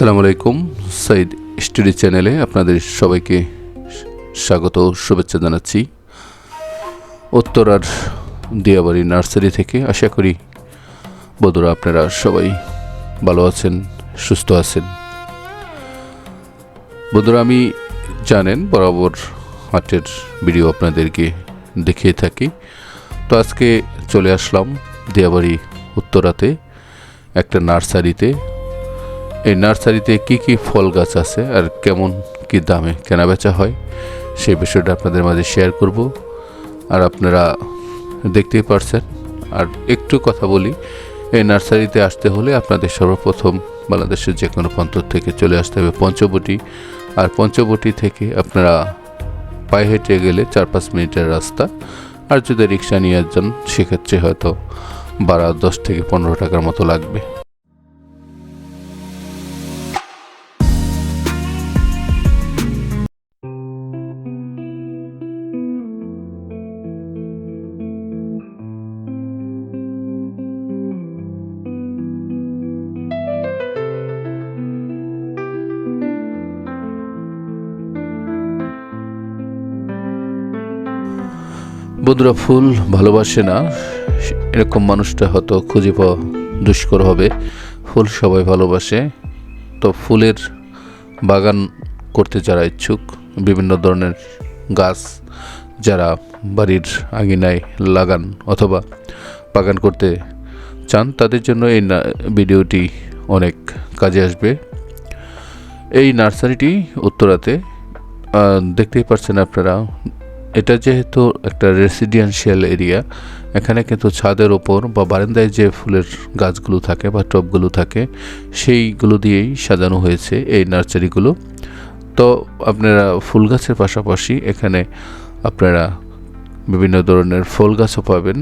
আসসালামু আলাইকুম, সাইদ স্টাডি চ্যানেলে আপনাদের সবাইকে স্বাগত, শুভেচ্ছা জানাচ্ছি। উত্তরার দিয়াবাড়ি নার্সারি থেকে আশা করি বন্ধুরা আপনারা সবাই ভালো আছেন, সুস্থ আছেন। বন্ধুরা, আমি জানেন বরাবর হাটের ভিডিও আপনাদেরকে দেখিয়ে থাকি। তো আজকে চলে আসলাম দিয়াবাড়ি উত্তরাতে, একটা নার্সারিতে। এই নার্সারিতে কি কি ফল গাছ আছে আর কেমন কি দামে কেনাবেচা হয়, সেই বিষয়টা আপনাদের মাঝে শেয়ার করব। আর আপনারা দেখতেই পারছেন। আর একটু কথা বলি, এই নার্সারিতে আসতে হলে আপনাদের সর্বপ্রথম বাংলাদেশের যে কোনো প্রান্ত থেকে চলে আসতে হবে পঞ্চবটি। আর পঞ্চবটি থেকে আপনারা পায়ে হেঁটে গেলে চার পাঁচ মিনিটের রাস্তা। আর যদি রিক্সা নিয়ে যান, সেক্ষেত্রে হয়তো বারো, দশ থেকে পনেরো টাকার মতো লাগবে। বন্ধুরা ফুল ভালোবাসে না, এরকম মানুষটা হয়তো খুঁজে পাওয়া দুষ্কর হবে। ফুল সবাই ভালোবাসে। তো ফুলের বাগান করতে যারা ইচ্ছুক, বিভিন্ন ধরনের গাছ যারা বাড়ির আঙিনায় লাগান অথবা বাগান করতে চান, তাদের জন্য এই ভিডিওটি অনেক কাজে আসবে। এই নার্সারিটি উত্তরাতে দেখতেই পাচ্ছেন আপনারা এটা যেহেতু একটা রেসিডেন্সিয়াল এরিয়া এখানে কিন্তু ছাদের ওপর বা বারান্দায় যে ফুলের গাছগুলো থাকে বা টবগুলো থাকে, সেইগুলো দিয়েই সাজানো হয়েছে এই নার্সারিগুলো। তো আপনারা ফুল গাছের পাশাপাশি এখানে আপনারা বিভিন্ন ধরনের ফল গাছও পাবেন।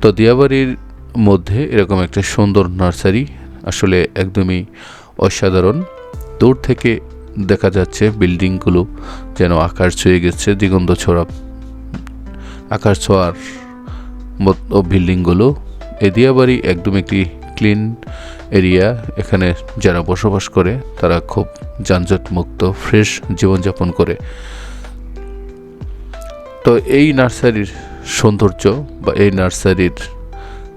তো দিয়াবাড়ির মধ্যে এরকম একটা সুন্দর নার্সারি আসলে একদমই অসাধারণ। দূর থেকে দেখা যাচ্ছে বিল্ডিংগুলো যেন আকাশ ছুঁয়ে গেছে, দিগন্ত ছড়া, আকাশ ছোঁয়ার মতো বিল্ডিংগুলো। এই দিয়াবাড়ি একদম একটি ক্লিন এরিয়া, এখানে যারা বসবাস করে তারা খুব যানজট মুক্ত ফ্রেশ জীবনযাপন করে। তো এই নার্সারির সৌন্দর্য বা এই নার্সারির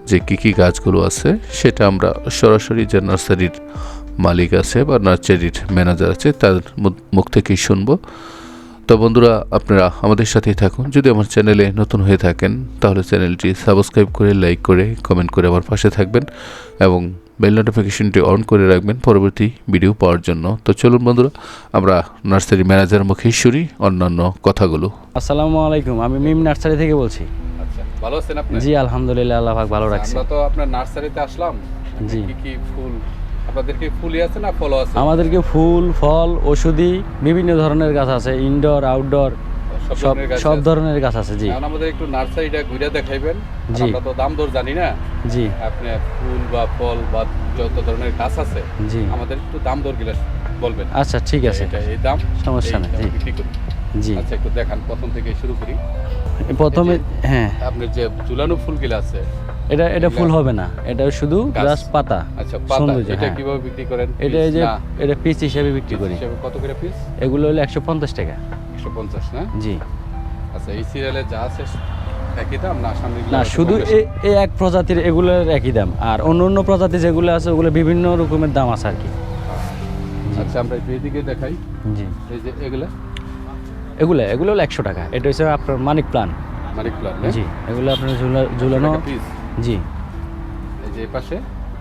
যে কী কী গাছগুলো আছে, সেটা আমরা সরাসরি যে নার্সারির মালিক আছে বা নার্সারির ম্যানেজার আছে তার মুখ থেকেই শুনব। তো বন্ধুরা আপনারা আমাদের সাথেই থাকুন। যদি আমার চ্যানেলে নতুন হয়ে থাকেন তাহলে চ্যানেলটি সাবস্ক্রাইব করে লাইক করে কমেন্ট করে আমার পাশে থাকবেন এবং বেল নোটিফিকেশনটি অন করে রাখবেন পরবর্তী ভিডিও পাওয়ার জন্য। তো চলুন বন্ধুরা আমরা নার্সারি ম্যানেজার মুখে শুনি অন্যান্য কথাগুলো। আসসালামু আলাইকুম আমি মিম নার্সারি থেকে বলছি। আচ্ছা ভালো আছেন আপনি? জি আলহামদুলিল্লাহ আল্লাহ পাক ভালো রাখছে। আমরা তো আপনার নার্সারিতে আসলাম। জি। কি কি ফুল আমাদেরকে ফুল ফল ওষুধি বিভিন্ন ধরনের গাছ আছে ইনডোর আউটডোর সব সব ধরনের গাছ আছে? জি। আমাদের একটু নার্সারিটা ঘুরে দেখাইবেন। জি। আমরা তো দাম দর জানি না। জি। আপনি ফুল বা ফল বা যত ধরনের গাছ আছে জি। আমাদের একটু দাম দর গিলা বলবেন। আচ্ছা ঠিক আছে। এই দাম সমস্যা নেই, জি। জি। আচ্ছা একটু দেখান প্রথম থেকে শুরু করি। প্রথমে হ্যাঁ। আপনার যে ঝুলানো ফুলগুলো আছে এটা এটা ফুল হবে না। এটা শুধু। গাছ। পাতা। আচ্ছা পাতা। এটা হ্যাঁ। কীভাবে বিক্রি করেন? এটা এই যে এটা পিস হিসেবে বিক্রি করি। কত করে পিস এগুলো হলো একশো পঞ্চাশ টাকা। একশো পঞ্চাশ না? জি। আচ্ছা এই সিরিয়ালে যা আছে একই দাম না সামনে না শুধু এই এই এক প্রজাতির এগুলোর একই দাম। আর অন্য অন্য প্রজাতি যেগুলো আছে ওগুলো বিভিন্ন রকমের দাম আছে আর কি। আচ্ছা আমরা একটু এদিকে দেখাই। জি। এই যে এগুলা? এগুলো এগুলো হলো একশো টাকা। এটা হচ্ছে আপনার মানিক প্লান। মানিক প্লান জি এগুলো আপনার ঝুলা- ঝুলানো পিস জি। এই যে পাশে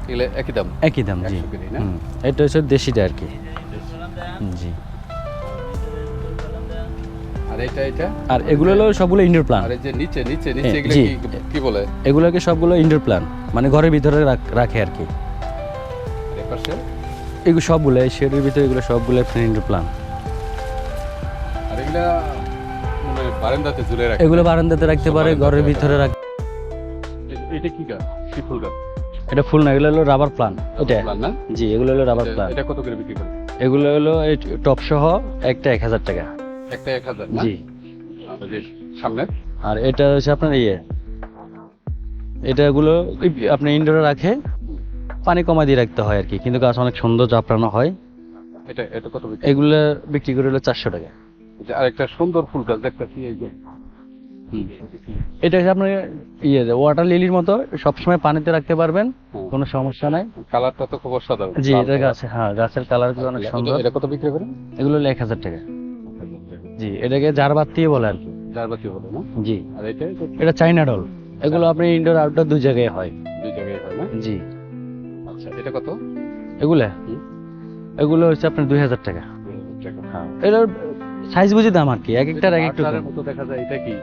এগুলো একই দাম। একই দাম জি। 100 করে, না? হুম, এটা হচ্ছে দেশিটা আর কি। জি। আর এটা এটা? আর এগুলো হলো সবগুলো ইনডোর প্লান আর যে নিচে নিচে নিচে হ্যাঁ, এগুলো কি কি বলে? এগুলোকে সবগুলো ইনডোর প্লান মানে ঘরের ভিতরে রাখ- আর কি। পাশে? এগুলো সবগুলো এই শেডের ভিতরে এগুলো সবগুলো ইনডোর প্লান আর এগুলা মানে বারান্দাতে ঝুলে রাখে। এগুলো বারান্দাতে রাখতে পারে ঘরের ভিতরে রাখ এ- এটা কি গাছ? কি ফুল গাছ? এটা ফুল না এগুলো হলো রাবার প্লান এটা না? জি এগুলো হলো রাবার এটা- প্লান এটা কত করে বিক্রি করে? এগুলো হলো এই টপ সহ একটা এক হাজার টাকা। একটা এক হাজার জি। সামনে? আর এটা হচ্ছে আপনার ইয়ে। এটাগুলো আপনি ইনডোরে রাখে পানি কমা দিয়ে রাখতে হয় আর কি। কিন্তু গাছ অনেক সুন্দর জাপড়ানো হয়। এটা এটা কত বিক্রি? এগুলো বিক্রি করে হলো চারশো টাকা। আরেকটা সুন্দর ফুল গাছ দেখতেছি এই। এটা হচ্ছে আপনার ইয়ে ওয়াটার লিলির মতো সবসময় পানিতে রাখতে পারবেন কোনো সমস্যা নাই। কালারটা তো খুব অসাধারণ। জি এটা গাছে হ্যাঁ গাছের কালারগুলো অনেক সুন্দর। এটা কত বিক্রি করেন? এগুলো এক হাজার টাকা। জি এটাকে জার বাতিয়ে বলে আর কি জারবাতি হলো না? জি। আর এটা? এটা চাইনা ডল এগুলো আপনি ইনডোর আউটডোর দুই জায়গায় হয়। দুই জায়গায় হয় না? জি। আচ্ছা এটা কত? এগুলা? এগুলো হচ্ছে আপনার দুই হাজার টাকা। টাকা। হ্যাঁ এটার সাইজ বুঝি দাম আর কি এক একটার এক একটু মতো দেখা যায় এটা কি?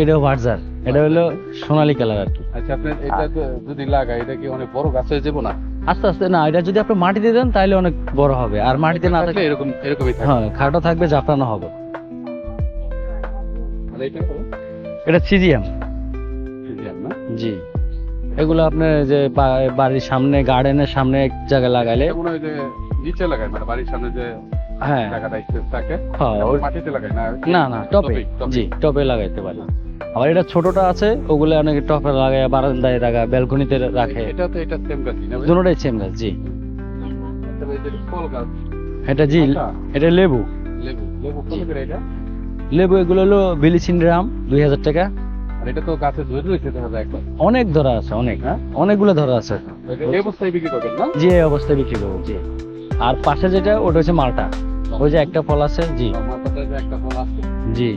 এটাও ভার্জার এটা হলো সোনালী কালার আর কি। আচ্ছা আপনার এটা যদি লাগায় এটা কি অনেক বড় গাছ হয়ে যাব না? আস্তে আস্তে না এটা যদি আপনি মাটিতে দেন তাহলে অনেক বড় হবে। আর মাটিতে না থাকলে এরকম এরকমই থাকে হ্যাঁ খাটো থাকবে জাফরানো হবে। এটা? এটা সিজিএম না? জি। এগুলো আপনার যে বাড়ির সামনে গার্ডেনের সামনে এক জায়গায় লাগাইলে এটা নিচে লাগায় মানে বাড়ির সামনে যে হ্যাঁ। জায়গাটা স্পেস থাকে। হ্যাঁ, মাটিতে লাগায় না? না না টপে। টপে। জি টপে লাগাইতে পারি। আবার এটা ছোটটা আছে ওগুলো অনেকে টপে লাগায় বারান্দায় লাগা ব্যালকনিতে রাখে। এটা তো এটা সেম গাছই না দুটোটাই সেম গাছ জি। গাছ। এটা জি। এটা লেবু। লেবু লেবু কত করে এটা? লেবু এগুলো হলো বিলিসিন্ড্রাম দুই হাজার টাকা। আর এটা তো গাছে ধরে রয়েছে দেখা যায় একবার। অনেক ধরা আছে অনেক। হ্যাঁ? অনেকগুলো ধরা আছে। এই অবস্থায় বিক্রি করবেন না? জি এই অবস্থায় বিক্রি করব জি। আর পাশে যেটা ওটা হচ্ছে মালটা। ওই যে একটা ফল আছে? জি। একটা ফল আছে। জি।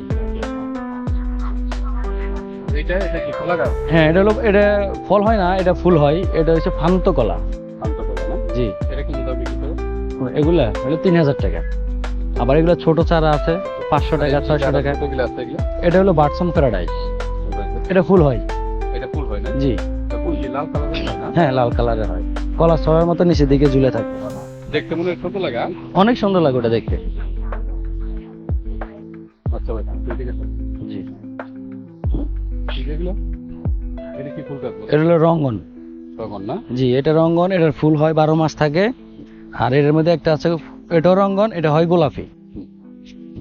হ্যাঁ এটা হলো এটা ফল হয় না এটা ফুল হয় এটা হচ্ছে ফান্ত কলা। জি। এগুলা হলো তিন হাজার টাকা। আবার এগুলো ছোট চারা আছে পাঁচশো টাকা ছয়শো টাকা। এটা হলো বার্সন প্যারাডাইস। এটা ফুল হয়। এটা ফুল হয় না? জি। হয় হ্যাঁ লাল কালারের হয়। কলা ছয়ের মতো নিচের দিকে ঝুলে থাকে। দেখতে মনে হয় লাগা অনেক সুন্দর লাগে ওটা দেখতে। আচ্ছা ভাই ঠিক আছে? জি এটা কি ফুল গাছ? এটা হলো রঙ্গন। না? জি এটা রঙ্গন এটার ফুল হয় বারো মাস থাকে। আর এর মধ্যে একটা আছে এটাও রঙ্গন এটা হয় গোলাপি।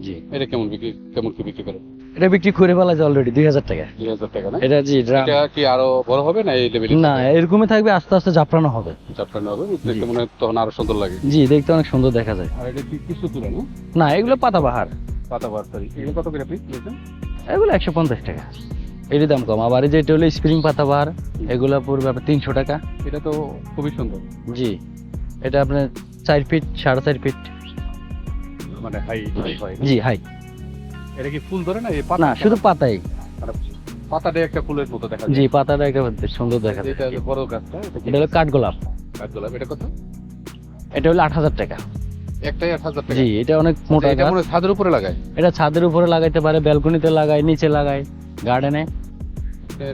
জি। এটা কেমন বিক্রি কেমন কি বিক্রি করে? এটা বিক্রি করে ফেলা যায় অলরেডি দুই হাজার টাকা। দুই হাজার টাকা না? এটা জি এটা কি আরও বড় হবে না এই লেভেলে না এরকমই থাকবে আস্তে আস্তে জাফরানো হবে। চাপটানো হবে দেখতে মনে হয় তখন আরও সুন্দর লাগে। জি দেখতে অনেক সুন্দর দেখা যায়। আর এটা কি কিছু তুলে না? না এগুলো পাতাবাহার। পাতা বার সরি এগুলো কত করে পিস এগুলো একশো পঞ্চাশ টাকা। এরই দাম কম। আবার এই যে এটা হলো স্প্রিং পাতাবাহার এগুলো পড়বে আপনার তিনশো টাকা। এটা তো খুবই সুন্দর। জি। এটা আপনার চার ফিট সাড়ে চার ফিট মানে হাই হাই জি হাই এটা কি ফুল ধরে না? এই পাতা না শুধু পাতাই। পাতাটা একটা ফুলের মতো দেখা জি পাতাটা একটা সুন্দর দেখা যায়। এটা বড় গাছটা এটা হলো কাঠগোলাপ কাঠগোলাপ এটা কত? এটা হলো আট হাজার টাকা। একটাই আট হাজার টাকা? জি এটা অনেক মোটা আচ্ছা, এটা গাছ। মনে ছাদের উপরে লাগায়? এটা ছাদের উপরে লাগাইতে পারে ব্যালকনিতে লাগায় নিচে লাগায় গার্ডেনে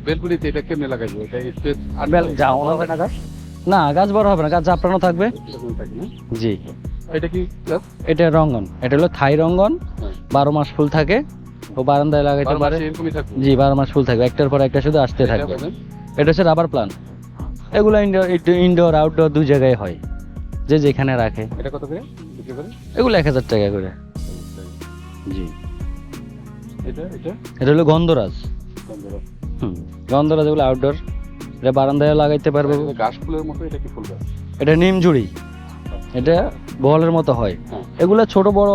বেলকুনিতে এটা কেমনে লাগাইবো? এটা স্পেস আর বেল যাও হবে না গাছ? না গাছ বড় হবে না গাছ জাপড়ানো থাকবে? জি। এটা কি গাছ এটা রঙ্গন। এটা হলো থাই রঙ্গন। হ্যাঁ। বারো মাস ফুল থাকে। ও বারান্দায় লাগাইতে পারে। জি বারো মাস ফুল থাকবে। একটার পর একটা শুধু আসতে থাকবে। এটা হচ্ছে রাবার প্লান্ট এগুলো ইনডোর ইনডোর আউটডোর দুই জায়গায় হয়। যে যেখানে রাখে। এটা কত করে? এগুলো এক হাজার টাকা করে। জি। এটা এটা? এটা হলো গন্ধরাজ। হুম। গন্ধরাজ এগুলো আউটডোর এটা বারান্দায় লাগাইতে পারবে। এটা ঘাস ফুলের মতো এটা কি ফুল গাছ? এটা নিম জুড়ি এটা বলের মতো হয়। এগুলা এগুলো ছোট বড়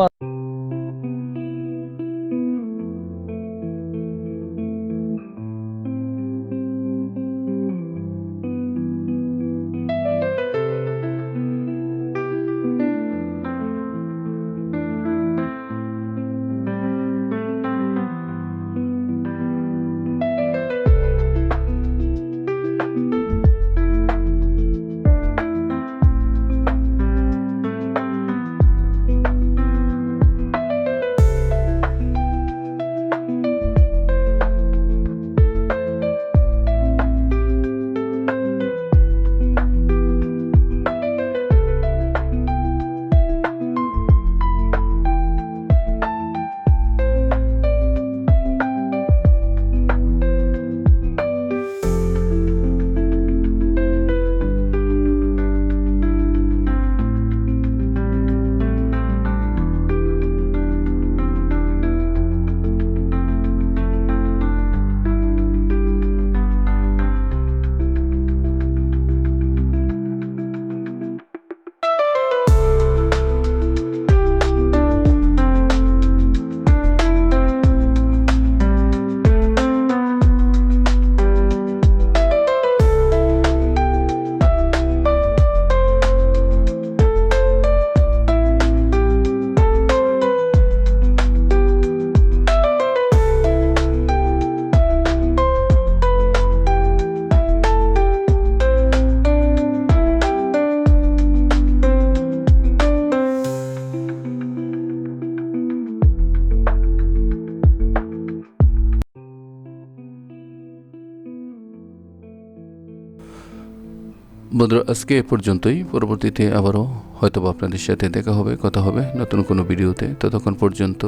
বন্ধুরা, আজকে এ পর্যন্তই। পরবর্তীতে আবারও হয়তো আপনাদের সাথে দেখা হবে, কথা হবে নতুন কোনো ভিডিওতে। ততক্ষণ পর্যন্ত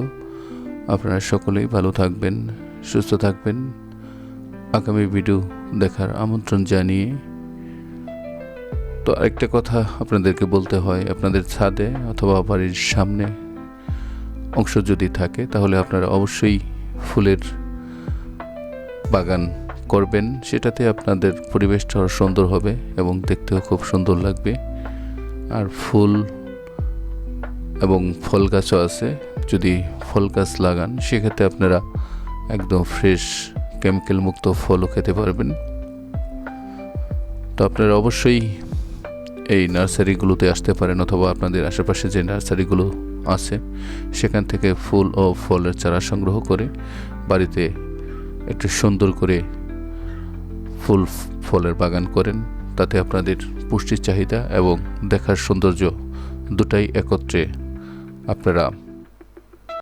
আপনারা সকলেই ভালো থাকবেন, সুস্থ থাকবেন। আগামী ভিডিও দেখার আমন্ত্রণ জানিয়ে তো আরেকটা কথা আপনাদেরকে বলতে হয়, আপনাদের ছাদে অথবা বাড়ির সামনে অংশ যদি থাকে, তাহলে আপনারা অবশ্যই ফুলের বাগান করবেন, সেটাতে আপনাদের পরিবেশটা আরও সুন্দর হবে এবং দেখতেও খুব সুন্দর লাগবে। আর ফুল এবং ফল গাছও আছে, যদি ফল গাছ লাগান, সেক্ষেত্রে আপনারা একদম ফ্রেশ, কেমিক্যাল মুক্ত ফলও খেতে পারবেন। তো আপনারা অবশ্যই এই নার্সারিগুলোতে আসতে পারেন, অথবা আপনাদের আশেপাশে যে নার্সারিগুলো আছে, সেখান থেকে ফুল ও ফলের চারা সংগ্রহ করে বাড়িতে একটু সুন্দর করে ফুল ফলের বাগান করেন তাতে আপনাদের পুষ্টির চাহিদা এবং দেখার সৌন্দর্য দুটাই একত্রে আপনারা